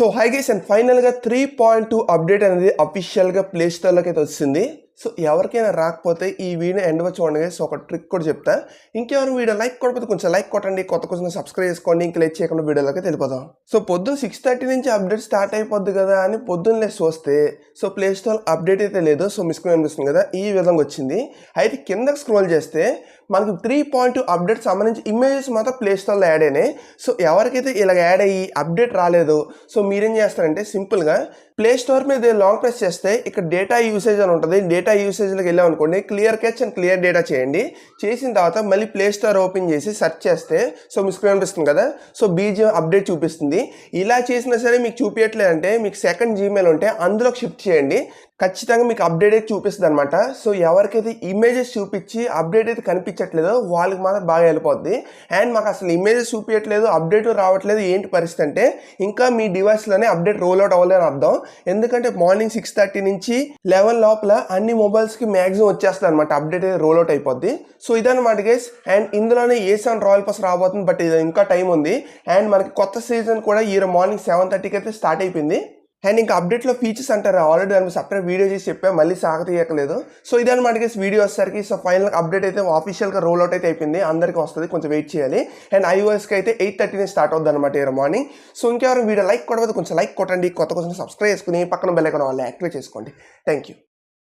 So hi guys and ఫైనల్గా three point two update అనేది అఫీషియల్గా ప్లే స్టోర్లోకి అయితే వచ్చింది. సో ఎవరికైనా రాకపోతే ఈ వీడియో ఎండ్ వచ్చి చూడండి సో ఒక ట్రిక్ కూడా చెప్తా. ఇంకెవరు వీడియో లైక్ కొట్టకపోతే కొంచెం లైక్ కొట్టండి. కొత్త కొంచెం సబ్స్క్రైబ్ చేసుకోండి. ఇంక లేట్ చేయకుండా వీడియోలోకి వెళ్ళిపోదాం. సో పొద్దున్న సిక్స్ థర్టీ నుంచి అప్డేట్ స్టార్ట్ అయిపోద్ది కదా అని పొద్దున్న లేసి చూస్తే సో ప్లే స్టోర్ అప్డేట్ అయితే లేదు. సో మిస్ అనిపిస్తుంది కదా. ఈ విధంగా వచ్చింది. అయితే కిందకి స్క్రోల్ చేస్తే మనకి త్రీ పాయింట్ టూ అప్డేట్ సంబంధించి ఇమేజెస్ మాత్రం ప్లే స్టోర్లో యాడ్ అయినాయి. సో ఎవరికైతే ఇలా యాడ్ అయ్యి అప్డేట్ రాలేదు సో మీరేం చేస్తారంటే సింపుల్గా ప్లే స్టోర్ మీద లాంగ్ ప్రెస్ చేస్తే ఇక్కడ డేటా యూసేజ్ అని ఉంటుంది. డేటా యూసేజ్లోకి వెళ్ళాం అనుకోండి clear cache and clear data చేయండి. చేసిన తర్వాత మళ్ళీ ప్లే స్టోర్ ఓపెన్ చేసి సెర్చ్ చేస్తే సో మీ స్క్రీన్ అనిపిస్తుంది కదా? సో బీజిఎం అప్డేట్ చూపిస్తుంది. ఇలా చేసినా సరే మీకు చూపించట్లేదంటే మీకు సెకండ్ జీమెయిల్ ఉంటే అందులోకి షిఫ్ట్ చేయండి. ఖచ్చితంగా మీకు అప్డేట్ అయితే చూపిస్తుంది అనమాట సో ఎవరికైతే ఇమేజెస్ చూపించి అప్డేట్ అయితే కనిపించట్లేదో వాళ్ళకి మాత్రం బాగా వెళ్ళిపోద్ది అండ్ మాకు అసలు ఇమేజెస్ చూపించట్లేదు అప్డేట్ రావట్లేదు ఏంటి పరిస్థితి అంటే ఇంకా మీ డివైస్లోనే అప్డేట్ రోల్ అవుట్ అవ్వలేదని అర్థం. ఎందుకంటే మార్నింగ్ సిక్స్ థర్టీ నుంచి లెవెన్ లోపల అన్ని మొబైల్స్కి మ్యాక్సిమం వచ్చేస్తుంది అనమాట అప్డేట్ అయితే రోల్ అవుట్ అయిపోద్ది. సో ఇదన్నమాట గైస్ అండ్ ఇందులోనే ఏ సెవెన్ రాయల్ పాస్ రాబోతుంది బట్ ఇది ఇంకా టైం ఉంది. అండ్ మనకి కొత్త సీజన్ కూడా ఈ మార్నింగ్ సెవెన్ థర్టీకి అయితే స్టార్ట్ అయిపోయింది. అండ్ ఇంకా అప్డేట్లో ఫీచర్స్ అంటారు? ఆల్రెడీ దాని సపరేట్ వీడియో చేసి చెప్పా మళ్ళీ సాగతీయకలేదు సో ఇదన్నమాట గైస్ వీడియో వచ్చేసరికి. సో ఫైనల్ అప్డేట్ అయితే ఆఫీషియల్గా రోల్ అవుట్ అయితే అయిపోయింది. అందరికీ వస్తుంది కొంచెం వెయిట్ చేయాలి. అండ్ ఐఓఎస్కి అయితే ఎయిట్ థర్టీని స్టార్ట్ అవుద్ది అనమాట ఈ మార్నింగ్ సో ఇంకెవరు వీడియో లైక్ కొట్టవద్దు కొంచెం లైక్ కొట్టండి. కొత్త కొంచెం సబ్స్క్రైబ్ చేసుకుని పక్కన బెల్ ఐకాన్ వాళ్ళు యాక్టివేట్ చేసుకోండి. Thank you